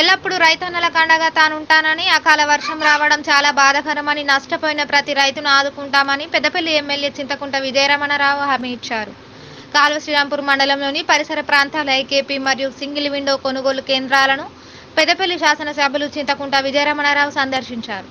ఎల్లప్పుడూ రైతన్నల కండగా తానుంటానని అకాల వర్షం రావడం చాలా బాధాకరమని నష్టపోయిన ప్రతి రైతును ఆదుకుంటామని పెద్దపల్లి ఎమ్మెల్యే చింతకుంట విజయరమణరావు హామీ ఇచ్చారు. కాలువ శ్రీరాంపూర్ మండలంలోని పరిసర ప్రాంతాల ఐకేపీ మరియు సింగిల్ విండో కొనుగోలు కేంద్రాలను పెద్దపల్లి శాసనసభ్యులు చింతకుంట విజయరమణరావు సందర్శించారు.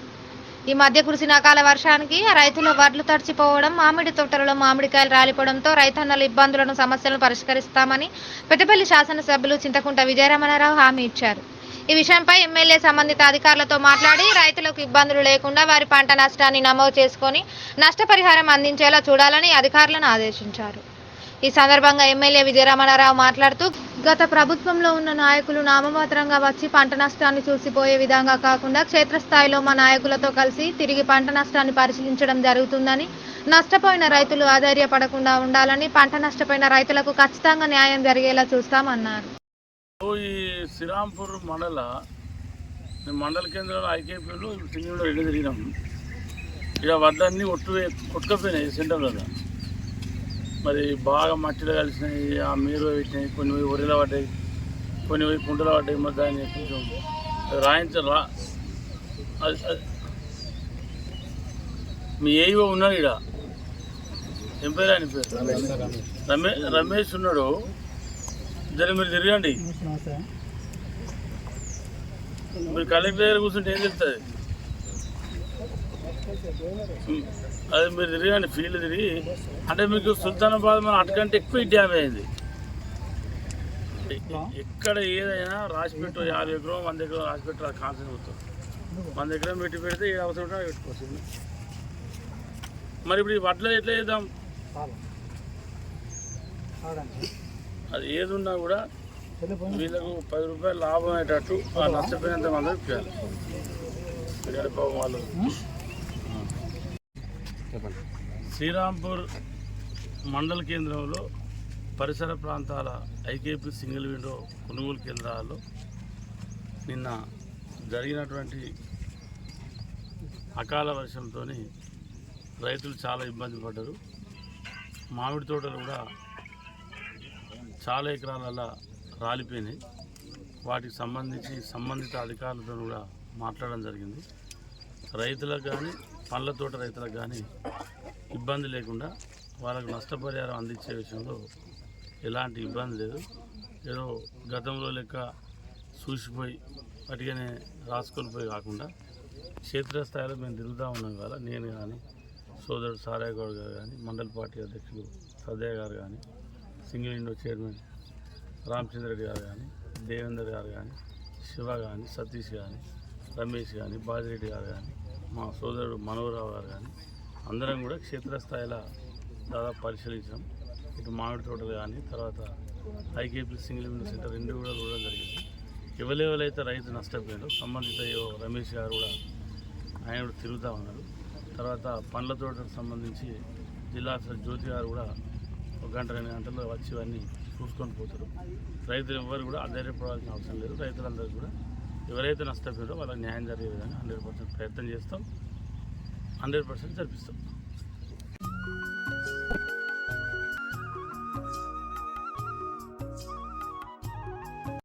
ఈ మధ్య కురిసిన అకాల వర్షానికి రైతుల వడ్లు తడిచిపోవడం మామిడి తోటలలో మామిడికాయలు రాలిపోవడంతో రైతన్నల ఇబ్బందులను సమస్యలను పరిష్కరిస్తామని పెద్దపల్లి శాసనసభ్యులు చింతకుంట విజయరమణరావు హామీ ఇచ్చారు. ఈ విషయంపై ఎమ్మెల్యే సంబంధిత అధికారులతో మాట్లాడి రైతులకు ఇబ్బందులు లేకుండా వారి పంట నష్టాన్ని నమోదు చేసుకొని నష్టపరిహారం అందించేలా చూడాలని అధికారులను ఆదేశించారు. ఈ సందర్భంగా ఎమ్మెల్యే విజయరమణారావు మాట్లాడుతూ గత ప్రభుత్వంలో ఉన్న నాయకులు నామమాత్రంగా వచ్చి పంట నష్టాన్ని చూసిపోయే విధంగా కాకుండా క్షేత్రస్థాయిలో మా నాయకులతో కలిసి తిరిగి పంట నష్టాన్ని పరిశీలించడం జరుగుతుందని నష్టపోయిన రైతులు ఆధైర్యపడకుండా ఉండాలని పంట నష్టపోయిన రైతులకు ఖచ్చితంగా న్యాయం జరిగేలా చూస్తామన్నారు. ఈ శ్రీరాంపూర్ మండల మేము మండల కేంద్రంలో ఐకేపీలు సింగిల్లో రెండు తిరిగినాం ఇక వడ్లన్నీ ఒట్టు కొట్టుకపోయినాయి సెంటర్లో మరి బాగా మట్టిలో కలిసినాయి ఆ మీరు పెట్టినాయి కొన్ని పోయి ఒరిలో పడ్డాయి కొన్ని పోయి కుంటలో పడ్డాయి మరి దాన్ని కొంచెం రాయించ రా అది మీ ఏవో ఉన్నాడు ఇక్కడ ఏం పేరు ఆయన పేరు? రమేష్ రమేష్ ఉన్నాడు. జర మీరు తిరగండి. మీరు కలెక్టర్ దగ్గర కూర్చుంటే ఏం చెప్తుంది అది మీరు తిరగండి ఫీల్డ్ తిరిగి. అంటే మీకు సుల్తానాబాద్ మన అటుకంటే ఎక్కువ డ్యామేజ్ అయింది ఎక్కడ ఏదైనా రాసి పెట్టు యాభై ఎకరం వంద ఎకరం రాసి పెట్టు అది కాన్సన్ అవుతుంది వంద ఎకరం పెట్టి పెడితే ఏ అవసరం ఉంటే పెట్టుకోవచ్చు. మరి ఇప్పుడు ఈ వడ్లు ఎట్లా చేద్దాం? అది ఏది ఉన్నా కూడా వీళ్ళకు పది రూపాయలు లాభం అయ్యేటట్టు ఆ నష్టపోయినంత ఇక్కడ పాపం వాళ్ళు. శ్రీరాంపూర్ మండల కేంద్రంలో పరిసర ప్రాంతాల ఐకేపీ సింగిల్ విండో కొనుగోలు కేంద్రాల్లో నిన్న జరిగినటువంటి అకాల వర్షంతో రైతులు చాలా ఇబ్బంది పడ్డారు. మామిడి తోటలు కూడా చాలా ఎకరాలలో రాలిపోయినాయి. వాటికి సంబంధించి సంబంధిత అధికారులతో కూడా మాట్లాడడం జరిగింది. రైతులకు కానీ పండ్ల తోట రైతులకు కానీ ఇబ్బంది లేకుండా వాళ్ళకు నష్టపరిహారం అందించే విషయంలో ఎలాంటి ఇబ్బంది లేదు. ఏదో గతంలో లెక్క చూసిపోయి అటుగానే రాసుకొనిపోయి కాకుండా క్షేత్రస్థాయిలో మేము తిరుగుతూ ఉన్నాం కదా నేను కానీ సోదరుడు సారాయ్ గౌడ్ గారు కానీ మండల పార్టీ అధ్యక్షుడు సదయ్య గారు కానీ single window chairman Ramachandra Reddy గారు కానీ దేవేందర్ గారు కానీ శివ కానీ సతీష్ కానీ రమేష్ కానీ బాజిరెడ్డి గారు కానీ మా సోదరుడు మనోహరరావు గారు కానీ అందరం కూడా క్షేత్రస్థాయిలో దాదాపు పరిశీలించాం. ఇటు మామిడి తోటలు కానీ తర్వాత ఐకేపీ సింగిల్ విండో సెంటర్ రెండు కూడా చూడడం జరిగింది. ఎవరెవరైతే రైతు నష్టపోయారో సంబంధిత ఏవో రమేష్ గారు కూడా ఆయన కూడా తిరుగుతూ ఉన్నారు. తర్వాత పండ్ల తోటకు సంబంధించి జిల్లా ఆఫీసర్ జ్యోతి గారు కూడా ఒక గంట రెండు గంటల్లో వచ్చి ఇవన్నీ చూసుకొని పోతారు. రైతులు ఎవరు కూడా ఆధారపడాల్సిన అవసరం లేదు. రైతులందరూ కూడా ఎవరైతే నష్టపోయారో వాళ్ళకి న్యాయం జరిగే విధంగా హండ్రెడ్ పర్సెంట్ ప్రయత్నం చేస్తాం. Hundred percent జరిపిస్తాం.